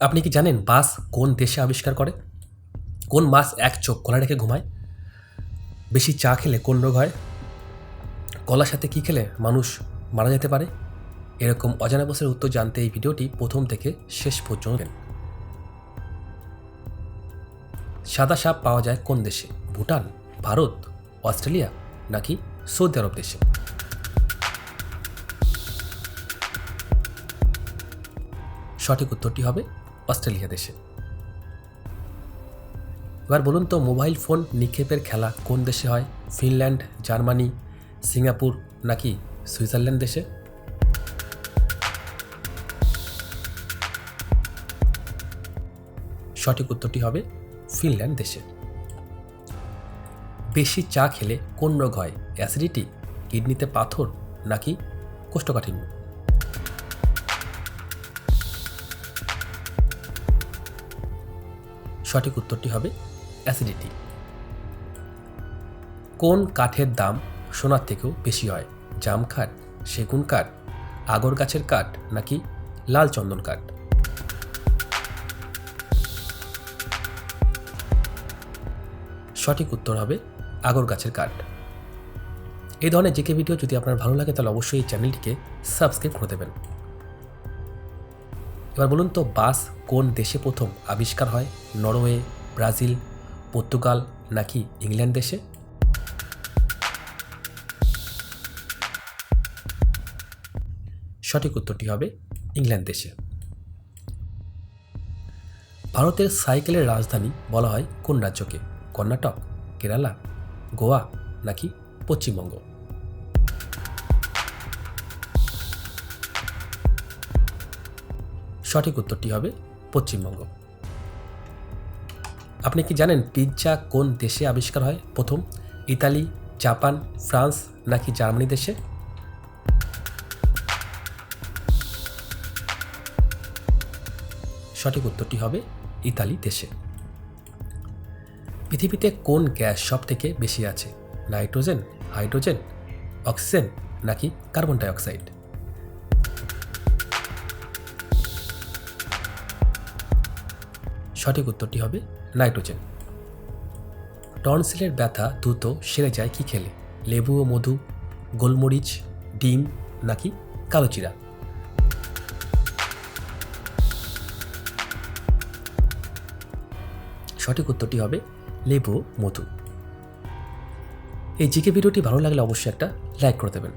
আপনি কি জানেন বাস কোন দেশে আবিষ্কার করে? কোন মাছ এক চোখ খোলা রেখে ঘুমায়? বেশি চা খেলে কোন রোগ হয়? কলার সাথে কী খেলে মানুষ মারা যেতে পারে? এরকম অজানা বছরের উত্তর জানতে এই ভিডিওটি প্রথম থেকে শেষ পর্যন্ত। সাদা সাপ পাওয়া যায় কোন দেশে? ভুটান, ভারত, অস্ট্রেলিয়া নাকি সৌদি আরব দেশে? সঠিক উত্তরটি হবে অস্ট্রেলিয়া দেশে। এবার বলুন তো, মোবাইল ফোন নিক্ষেপের খেলা কোন দেশে হয়? ফিনল্যান্ড, জার্মানি, সিঙ্গাপুর নাকি সুইজারল্যান্ড দেশে? সঠিক উত্তরটি হবে ফিনল্যান্ড দেশে। বেশি চা খেলে কোন রোগ হয়? অ্যাসিডিটি, কিডনিতে পাথর নাকি কোষ্ঠকাঠিন্য? সঠিক উত্তরটি হবে অ্যাসিডিটি। কোন কাঠের দাম সোনার থেকেও বেশি হয়? জাম কাঠ, সেগুন কাঠ, আগর গাছের কাঠ, নাকি লাল চন্দন কাঠ? সঠিক উত্তর হবে আগর গাছের কাঠ। এই ধরনের জেকে ভিডিও যদি আপনার ভালো লাগে, তাহলে অবশ্যই এই চ্যানেলটিকে সাবস্ক্রাইব করে দেবেন। এবার বলুন তো বাস কোন দেশে প্রথম আবিষ্কার হয়? নরওয়ে, ব্রাজিল, পর্তুগাল নাকি ইংল্যান্ড দেশে? সঠিক উত্তরটি হবে ইংল্যান্ড দেশে। ভারতের সাইকেলের রাজধানী বলা হয় কোন রাজ্যকে? কর্ণাটক, কেরালা, গোয়া নাকি পশ্চিমবঙ্গ? সঠিক উত্তরটি হবে পশ্চিমবঙ্গ। আপনি কি জানেন পিৎজা কোন দেশে আবিষ্কার হয়? প্রথম, ইতালি, জাপান, ফ্রান্স নাকি জার্মানি দেশে? সঠিক উত্তরটি হবে ইতালি দেশে। পৃথিবীতে কোন গ্যাস সব থেকে বেশি আছে? নাইট্রোজেন, হাইড্রোজেন, অক্সিজেন নাকি কার্বন ডাইঅক্সাইড? সঠিক উত্তরটি হবে নাইট্রোজেন। টনসিলের ব্যথা দ্রুত সেরে যায় কি খেলে? লেবু ও মধু, গোলমরিচ, ডিম নাকি কালোচিরা সঠিক উত্তরটি হবে লেবু মধু। এই জিকে ভিডিওটি ভালো লাগলে অবশ্যই একটা লাইক করে দেবেন।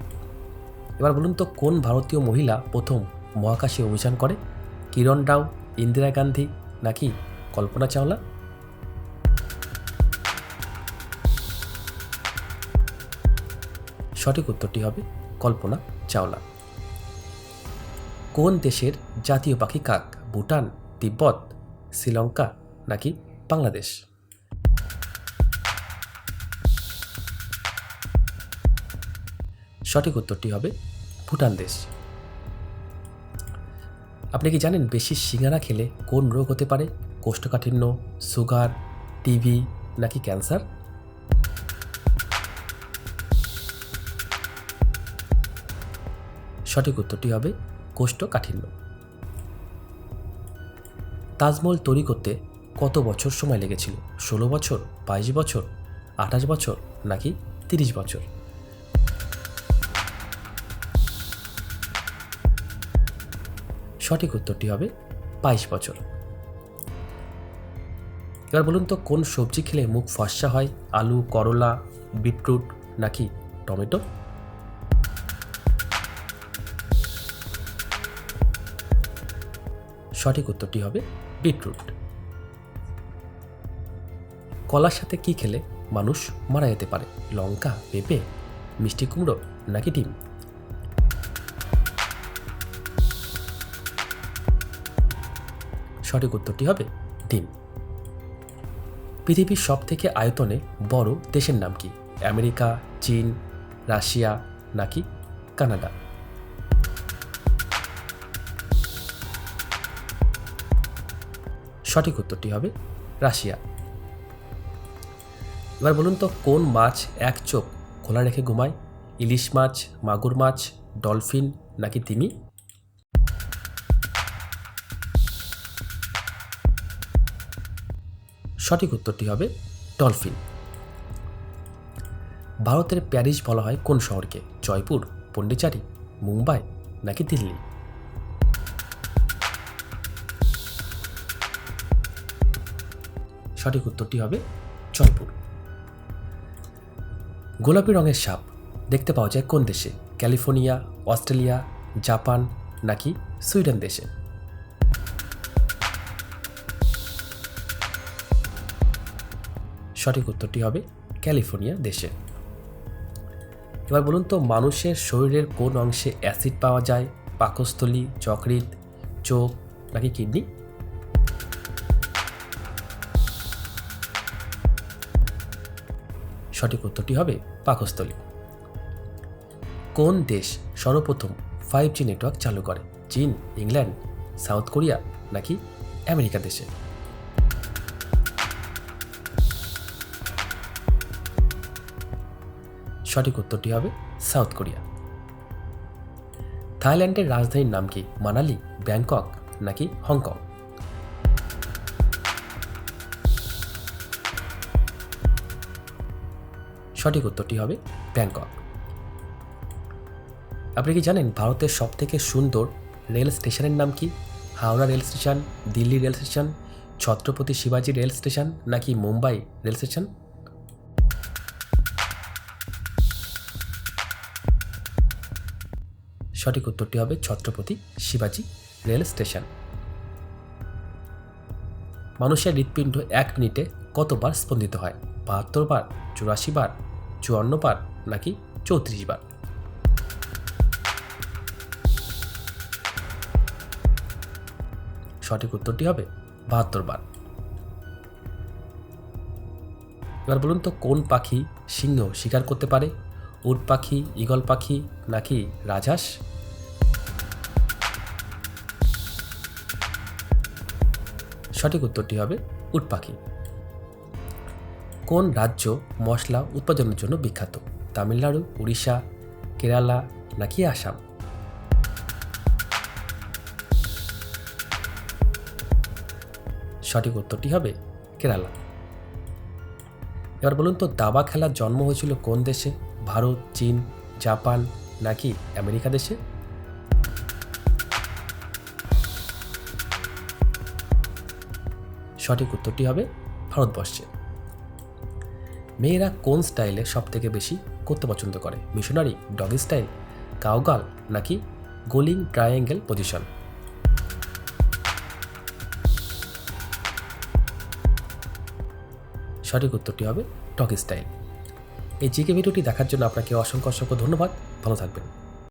এবার বলুন তো, কোন ভারতীয় মহিলা প্রথম মহাকাশে অভিযান করে? কিরণ রাও, ইন্দিরা গান্ধী নাকি কল্পনা চাওলা। সঠিক উত্তরটি হবে কল্পনা চাওলা। কোন দেশের জাতীয় পাখি কাক, ভুটান, তিব্বত, শ্রীলঙ্কা নাকি বাংলাদেশ? সঠিক উত্তরটি হবে ভুটান দেশ। আপনি কি জানেন বেশি সিঙ্গারা খেলে কোন রোগ হতে পারে? কোষ্ঠকাঠিন্য, সুগার টিবি নাকি ক্যান্সার? সঠিক উত্তরটি হবে কোষ্ঠকাঠিন্য। তাজমহল তৈরি করতে কত বছর সময় লেগেছিল? ষোলো বছর, বাইশ বছর, আঠাশ বছর নাকি তিরিশ বছর? সঠিক উত্তরটি হবে বাইশ বছর। এবার বলুন তো, কোন সবজি খেলে মুখ ফর্সা হয়? আলু, করলা, বিটরুট নাকি টমেটো? সঠিক উত্তরটি হবে বিটরুট। কলার সাথে কি খেলে মানুষ মারা যেতে পারে? লঙ্কা, পেঁপে, মিষ্টি কুমড়ো নাকি ডিম? সঠিক উত্তরটি হবে ডিম। পৃথিবীর সব থেকে আয়তনে বড় দেশের নাম কি? আমেরিকা, চীন, রাশিয়া নাকি কানাডা? সঠিক উত্তরটি হবে রাশিয়া। এবার বলুন তো, কোন মাছ এক চোখ খোলা রেখে ঘুমায়? ইলিশ মাছ, মাগুর মাছ, ডলফিন নাকি তিমি? সঠিক উত্তরটি হবে ডলফিন। ভারতের প্যারিস বলা হয় কোন শহরকে? জয়পুর, পন্ডিচারি, মুম্বাই নাকি দিল্লি? সঠিক উত্তরটি হবে জয়পুর। গোলাপি রঙের সাপ দেখতে পাওয়া যায় কোন দেশে? ক্যালিফোর্নিয়া, অস্ট্রেলিয়া, জাপান নাকি সুইডেন দেশে? সঠিক উত্তরটি হবে ক্যালিফোর্নিয়া দেশে। এবার বলুন তো, মানুষের শরীরের কোন অংশে অ্যাসিড পাওয়া যায়? পাকস্থলী, যকৃৎ, চোখ নাকি কিডনি? সঠিক উত্তরটি হবে পাকস্থলী। কোন দেশ সর্বপ্রথম ফাইভ জি নেটওয়ার্ক চালু করে? চীন, ইংল্যান্ড, সাউথ কোরিয়া নাকি আমেরিকা দেশে? সঠিক উত্তরটি হবে সাউথ কোরিয়া। থাইল্যান্ডের রাজধানীর নাম কি মানালি, ব্যাংকক নাকি হংকং? সঠিক উত্তরটি হবে ব্যাংকক। আপনি কি জানেন ভারতের সবথেকে সুন্দর রেল স্টেশনের নাম কি? Howrah rail station, Delhi rail station, Chhatrapati শিবাজি রেল স্টেশন নাকি মুম্বাই রেল স্টেশন? সঠিক উত্তরটি হবে ছত্রপতি শিবাজি রেল স্টেশন। মানুষের হৃৎপিণ্ড এক মিনিটে কতবার স্পন্দিত হয়? বাহাত্তর বার, চুরাশি বার, চুয়ান্ন বার, নাকি চৌত্রিশ বার? সঠিক উত্তরটি হবে বাহাত্তর বার। এবার বলুন তো, কোন পাখি সিংহ শিকার করতে পারে? উট পাখি, ঈগল পাখি, নাকি রাজহাঁস? সঠিক উত্তরটি হবে উট পাখি। কোন রাজ্য মশলা উৎপাদনের জন্য বিখ্যাত? তামিলনাড়ু, উড়িষ্যা, কেরালা নাকি আসাম? সঠিক উত্তরটি হবে কেরালা। এবার বলুন তো, দাবা খেলার জন্ম হয়েছিল কোন দেশে? ভারত, চীন, জাপান নাকি আমেরিকা দেশে? সঠিক উত্তরটি হবে ভারতবর্ষে। মেয়েরা কোন স্টাইলে সব থেকে বেশি করতে পছন্দ করে? মিশনারি, ডগি স্টাইল, কাউগাল, নাকি গোলিং ট্রায়াঙ্গেল পজিশন? সঠিক উত্তরটি হবে ডগি স্টাইল। এই জিকে ভিডিওটি দেখার জন্য আপনাকে অসংখ্য অসংখ্য ধন্যবাদ। ভালো থাকবেন।